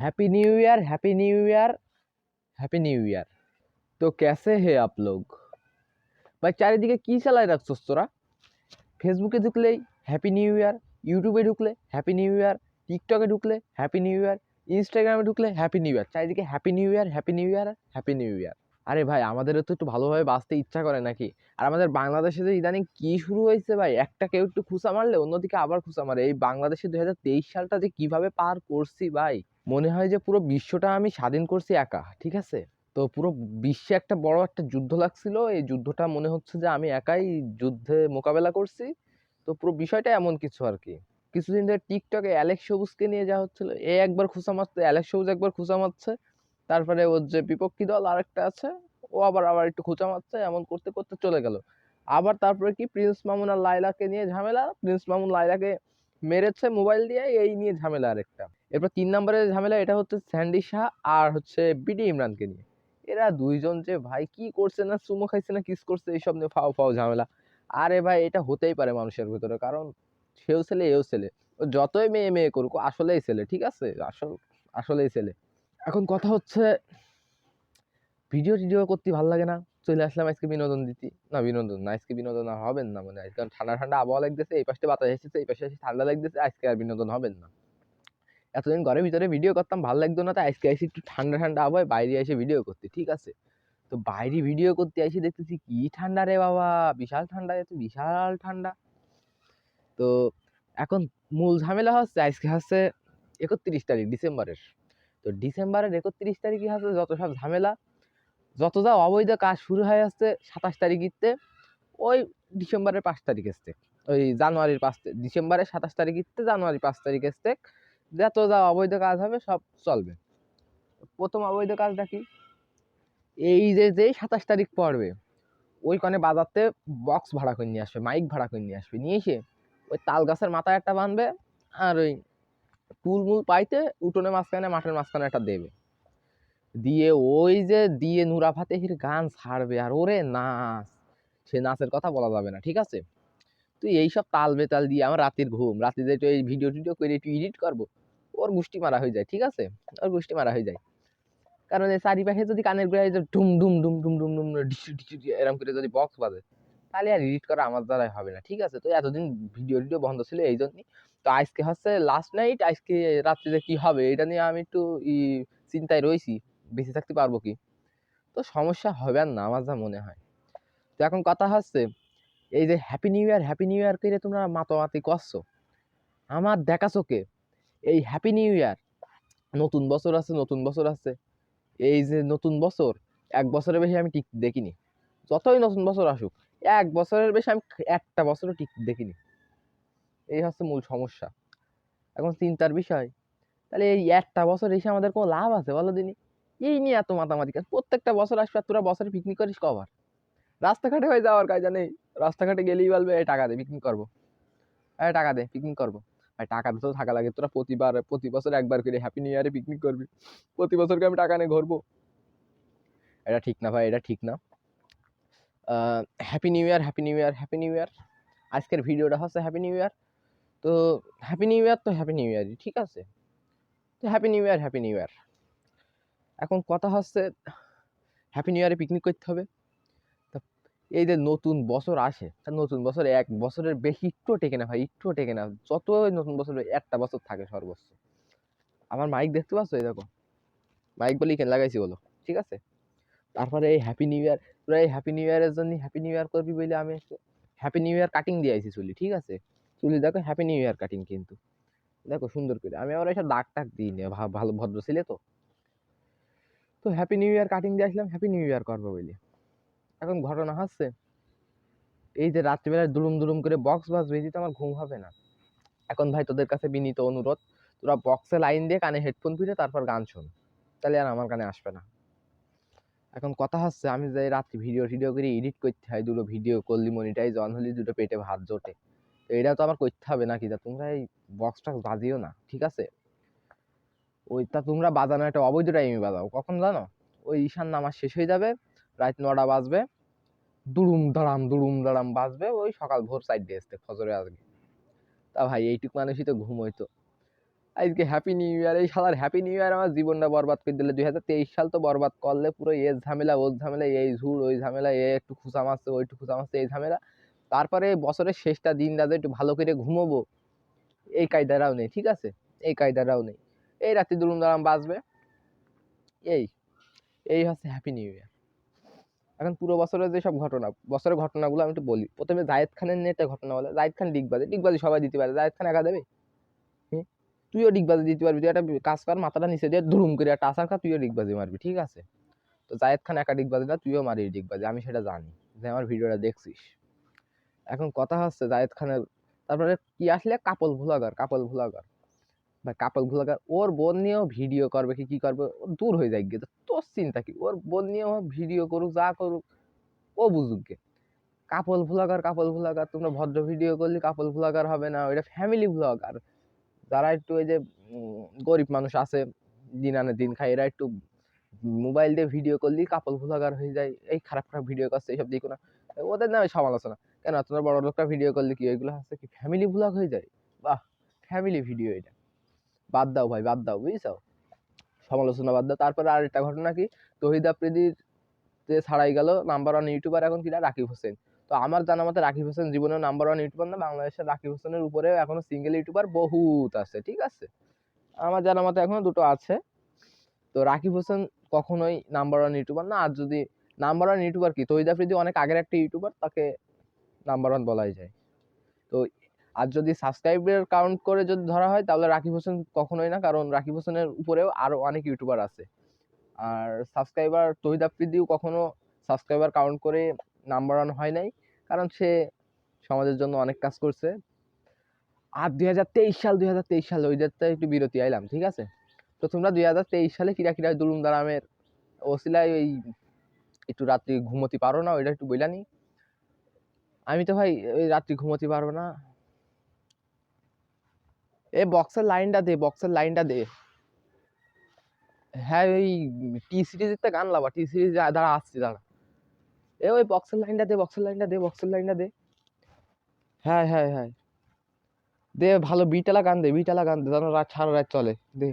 happy new year happy new year happy new year তো ক্যাসে হে up লোগ ভাই চারিদিকে কী চালায় রাখছস তোরা ফেসবুকে ঢুকলেই হ্যাপি নিউ ইয়ার ইউটিউবে ঢুকলে হ্যাপি নিউ ইয়ার টিকটকে ঢুকলে হ্যাপি নিউ ইয়ার ইনস্টাগ্রামে ঢুকলে হ্যাপি নিউ ইয়ার চারিদিকে happy new year happy new year happy new year আরে ভাই, আমাদেরও তো একটু ভালোভাবে বাঁচতে ইচ্ছা করে নাকি? আর আমাদের বাংলাদেশে যে ইদানিং কি শুরু হয়েছে ভাই? একটা কেউ একটু খুসা মারলে অন্যদিকে আবার খুসা মারে। এই বাংলাদেশে দুই হাজার তেইশ সালটা যে কীভাবে পার করছি ভাই? মনে হয় যে পুরো বিশ্বটা আমি স্বাধীন করছি একা, ঠিক আছে? তো পুরো বিশ্বে একটা বড় একটা যুদ্ধ লাগছিল। এই যুদ্ধটা মনে হচ্ছে যে আমি একাই যুদ্ধে মোকাবেলা করছি। তো পুরো বিষয়টা এমন কিছু আর কি। কিছুদিন ধরে টিকটকে অ্যালেক্স সবুজকে নিয়ে যাওয়া হচ্ছিল, এ একবার খুসা মারছে, অ্যালেক্স সবুজ একবার খুসা মারছে। তারপরে ওর যে বিপক্ষী দল আরেকটা আছে, ও আবার আবার একটু খোঁচা মারছে, এমন করতে করতে চলে গেল। আবার তারপরে কি, প্রিন্স মামুন আর লাইলাকে নিয়ে ঝামেলা? প্রিন্স মামুন লাইলাকে মেরেছে মোবাইল দিয়ে এই নিয়ে ঝামেলা আরেকটা। এরপর তিন নম্বরের ঝামেলা, এটা হচ্ছে স্যান্ডি শাহ আর হচ্ছে বিডি ইমরানকে নিয়ে। এরা দুইজন যে, ভাই, কি করছে না, চুমো খাইছে না, কিস করছে, এইসব নিয়ে ফাও ফাও ঝামেলা। আরে ভাই, এটা হতেই পারে মানুষের ভিতরে, কারণ সেও ছেলে, এও ছেলে। ও যতই মেয়ে মেয়ে করুক আসলেই ছেলে, ঠিক আছে? আসল, আসলেই ছেলে। এখন কথা হচ্ছে ভিডিও টিডিও করতে ভালো লাগে না। চলে আসলাম আজকে বিনোদন দিতে। না, বিনোদন না, আজকে বিনোদন আর হবেন না মানে। আজকে ঠান্ডা ঠান্ডা আবহাওয়া লাগতেছে, এই পাশে বাতাস এসেছে, এই পাশে এসে ঠান্ডা লাগতেছে, আজকে আর বিনোদন হবেন না। এতদিন ঘরের ভিতরে ভিডিও করতাম, ভালো লাগতো না, তাই আজকে এসে একটু ঠান্ডা ঠান্ডা আবহাওয়ায় বাইরে এসে ভিডিও করতে, ঠিক আছে? তো বাইরে ভিডিও করতে এসে দেখতেছি, কি ঠান্ডা রে বাবা! বিশাল ঠান্ডা, এত বিশাল ঠান্ডা। তো এখন মূল ঝামেলা হচ্ছে, আজকে হচ্ছে একত্রিশ তারিখ, ডিসেম্বরের। তো ডিসেম্বরের একত্রিশ তারিখে হচ্ছে যত সব ঝামেলা, যত যা অবৈধ কাজ শুরু হয়ে আসছে সাতাশ তারিখিতে ওই ডিসেম্বরের পাঁচ তারিখ আসতে ওই জানুয়ারির পাঁচ ডিসেম্বরের সাতাশ তারিখিতে জানুয়ারি পাঁচ তারিখ আসতে যত যা অবৈধ কাজ হবে সব চলবে। প্রথম অবৈধ কাজটা কি? এই যে যেই সাতাশ তারিখ পড়বে ওই কনে বাজারতে বক্স ভাড়া করে নিয়ে আসবে মাইক ভাড়া করে নিয়ে আসবে, নিয়ে এসে ওই তাল গাছের মাথায় একটা বাঁধবে, আর ওই টুল মুল পাইতে উঠোনে মাঝখানে, মাঠের মাঝখানে একটা দেবে। দিয়ে ওই যে দিয়ে নুরা ফাতেহির গান ছাড়বে, আর ওরে নাচ। সে নাচের কথা বলা যাবে না, ঠিক আছে? তুই এইসব তাল বেতাল দিয়ে, আমার রাতের ঘুম, রাতে যে এই ভিডিও টিডিও করে একটু এডিট করব, ওর গুষ্টি মারা হয়ে যায়, ঠিক আছে? ওর গুষ্টি মারা হয়ে যায়। কারণ এই চারিপাশে যদি কানের যে ডুম ডুম ডুম ডুম ডুম ডুম ডিসু ডিসু এরকম করে যদি বক্স বাজে, তাহলে আর এডিট করা আমার দ্বারাই হবে না, ঠিক আছে? তো এতদিন ভিডিও টিডিও বন্ধ ছিল এই জন্যই তো আজকে হচ্ছে লাস্ট নাইট আজকে রাত্রিতে কি হবে? এটা নিয়ে আমি একটু ই চিন্তায় রয়েছি। বেঁচে থাকতে পারব কি? তো সমস্যা হবে আর না, আমার যা মনে হয়। তো এখন কথা হচ্ছে, এই যে happy new year happy new year করে তোমরা মাতামাতি করছ। আমার দেখা চোখে এই হ্যাপি নিউ ইয়ার নতুন বছর আছে, নতুন বছর আছে। এই যে নতুন বছর, এক বছরের বেশি আমি টিক দেখিনি। যতই নতুন বছর আসুক, এক বছরের বেশি আমি একটা বছরও টিক দেখিনি। এই হচ্ছে মূল সমস্যা। এখন চিন্তার বিষয়, তাহলে এই একটা বছর এসে আমাদের কোনো লাভ আছে বলো দিনই এই নিয়ে এত মাতামাতি কাজ প্রত্যেকটা বছর আসবে আর তোরা বছরে পিকনিক করিস কবার? রাস্তাঘাটে হয়ে যাওয়ার কাজ নেই। রাস্তাঘাটে গেলেই বলবে, এই টাকা দে পিকনিক করব। এই টাকা দে পিকনিক করব। ভাই টাকা তো থাকা লাগে, তোরা প্রতিবার, প্রতি বছর একবার করে হ্যাপি নিউ ইয়ারে পিকনিক করবি। প্রতি বছরকে আমি টাকা নিয়ে ঘুরবো। এটা ঠিক না ভাই, এটা ঠিক না। Happy new year happy new year happy new year আজকের ভিডিওটা হচ্ছে হ্যাপি নিউ ইয়ার তো হ্যাপি নিউ ইয়ার তো হ্যাপি নিউ ইয়ারই ঠিক আছে? তো happy new year happy new year এখন কথা হচ্ছে হ্যাপি নিউ ইয়ারে পিকনিক করতে হবে। তা এই যে নতুন বছর আসে, তা নতুন বছর এক বছরের বেশি একটুও টেকে না ভাই, একটুও টেকে না। যত নতুন বছর একটা বছর থাকে সর্বোচ্চ। আমার মাইক দেখতে পাচ্ছ এই দেখো? মাইক বলি কেন লাগাইছি বলো, ঠিক আছে? তারপরে এই হ্যাপি নিউ ইয়ার তোরা এই হ্যাপি নিউ ইয়ারের জন্য হ্যাপি নিউ ইয়ার করবি বলে আমি হ্যাপি নিউ ইয়ার কাটিং দিয়ে আইছি চুলি, ঠিক আছে? চুলি দেখো হ্যাপি নিউ ইয়ার কাটিং কিন্তু। দেখো সুন্দর করে। আমি আবার এসব দাগ টাগ দিই না ভালো ভদ্র ছেলে তো। তো হ্যাপি নিউ ইয়ার কাটিং দিয়ে আসলাম হ্যাপি নিউ ইয়ার করব বলে। এখন ঘটনা হচ্ছে, এই যে রাত্রিবেলায় দুলুম দুলুম করে বক্স বাজবে এই তো আমার ঘুম হবে না। এখন ভাই তোদের কাছে বিনীত অনুরোধ, তোরা বক্সে লাইন দিয়ে কানে হেডফোন ফিরে তারপর গান শোন। তাহলে আর আমার কানে আসবে না। এখন কথা হচ্ছে, আমি যে রাত্রি ভিডিও টিডিও করে এডিট করতে হয়, দুটো ভিডিও করলি মনিটাইজ অন হলি দুটো পেটে ভাত জোটে। এটা তো আমার করতে হবে নাকি? তা তোমরা এই বক্সটা বাজিও না, ঠিক আছে? ওইটা তোমরা বাজানো একটা অবৈধ টাইমে বাজাও, কখন জানো? ওই ঈশান নামাজ শেষ হয়ে যাবে, রাত নটা বাজবে দুড়ুম দাঁড়াম দুড়ুম দাঁড়াম, বাজবে ওই সকাল ভোর দিয়ে আসতে, ফজরে আসবে। তা ভাই, এইটুক মানুষই তো ঘুম হইতো আজকে হ্যাপি নিউ ইয়ার এই শালার হ্যাপি নিউ ইয়ার আমার জীবনটা বরবাদ করে দিলে। দুই হাজার তেইশ সাল তো বরবাদ, করলে পুরো এ ঝামেলা, ও ঝামেলা, এই ঝুড়, ওই ঝামেলা, এ একটু খুঁচা মারছে, ওই একটু খুঁচা মারছে, এই ঝামেলা। তারপরে বছরের শেষটা দিন রাতে একটু ভালো করে ঘুমোবো। এই কায়দারাও নেই, ঠিক আছে? এই কায়দারাও নেই। এই রাতে দুলুম দালাম বাজবে। এই এই হচ্ছে হ্যাপি নিউ ইয়ার এখন পুরো বছরের যেসব ঘটনা, বছরের ঘটনাগুলো আমি একটু বলি। প্রথমে জায়েদ খানের একটা ঘটনা বলে। জায়েদ খান ডিগবাজি ডিগবাজি সবাই দিতে পারে। জায়েদ খান একা দেবে? তুইও ডিগবাজি দিতে পারবি। তুই একটা কাজ কর, মাথাটা নিচে দিয়ে ধুম করে একটা আসার খা তুইও ডিগবাজি মারবি, ঠিক আছে? তো জায়েদ খান একা ডিগবাজি না, তুইও মারি ডিগবাজি আমি সেটা জানি। যে আমার ভিডিওটা দেখছিস। এখন কথা হচ্ছে জায়েদ খানের, তারপরে কি আসলে? কাপল ভ্লগার কাপল ভ্লগার বা কাপল ভ্লগার ওর বোন নিয়েও ভিডিও করবে কি কি করবে? দূর হয়ে যায় গিয়ে, তোর চিন্তা কি? ওর বোন নিয়েও ভিডিও করুক, যা করুক, ও বুঝুক গে। কাপল ভ্লগার কাপল ভ্লগার তোমরা ভদ্র ভিডিও করলে কাপল ভ্লগার হবে না ওইটা ফ্যামিলি ভ্লগার যারা একটু ওই যে গরিব মানুষ আছে, দিন আনে দিন খায়, এরা একটু মোবাইল দিয়ে ভিডিও করলেই কাপল ভুলাগার হয়ে যায়, এই খারাপ খারাপ ভিডিও করছে এইসব দিকে না। ওদের নামে সমালোচনা কেন তোমরা বড় লোকটা ভিডিও করলে কি? ওইগুলো হচ্ছে কি ফ্যামিলি ভ্লগ হয়ে যায়? বাহ ফ্যামিলি ভিডিও এটা। বাদ দাও ভাই, বাদ দাও, বুঝছ? সমালোচনা বাদ দাও। তারপরে আর একটা ঘটনা কি? তহিদ আফ্রিদির যে ছাড়াই গেল নাম্বার ওয়ান ইউটিউবার এখন কিনা রাকিব হোসেন। তো আমার জানা মতে রাকিব হোসেন জীবনের নাম্বার ওয়ান ইউটিউবার না, বাংলাদেশের রাকিব হোসেনের উপরে এখনও সিঙ্গেল ইউটিউবার বহুত আছে, ঠিক আছে? আমার জানা মতে এখনও দুটো আছে। তো রাকিব হোসেন কখনোই নাম্বার ওয়ান ইউটিউবার না, আর যদি নাম্বার ওয়ান ইউটিউবার কি? তহিদ আফ্রিদি অনেক আগের একটা ইউটিউবার তাকে নাম্বার ওয়ান বলাই যায়। তো, আর যদি সাবস্ক্রাইবার কাউন্ট করে যদি ধরা হয়, তাহলে রাকিব হোসেন কখনোই না, কারণ রাকিব হোসেনের উপরেও আরও অনেক ইউটিউবার আছে। আর সাবস্ক্রাইবার তহিদ আফ্রিদিও কখনো সাবস্ক্রাইবার কাউন্ট করে নাম্বার ওয়ান হয় নাই, কারণ সে সমাজের জন্য অনেক কাজ করছে। আর দুই হাজার তেইশ সাল, দুই হাজার তেইশ সাল ওই ওইটাতে একটু বিরতি আইলাম, ঠিক আছে? তো তোমরা দুই হাজার তেইশ সালে কিরা কিরা দুলুম দারামের ওসিলায় ওই একটু রাত্রি ঘুমোতে পারো না, ওইটা একটু বইলানি আমি তো ভাই, ওই রাত্রি ঘুমোতে পারব না। এ বক্সের লাইনটা দে বক্সের লাইনটা দে। হ্যাঁ ওই টি সিরিজের তো গান লাবা টি সিরিজ দাঁড়া, আসছি, দাঁড়া। এ ওই বক্সের লাইনটা দে বক্সের লাইনটা দে বক্সের লাইনটা দে। হ্যাঁ হ্যাঁ হ্যাঁ। দে, ভালো বিটালা গান দে বিটালা গান দে যেন রাত, সারা রাত চলে, দে।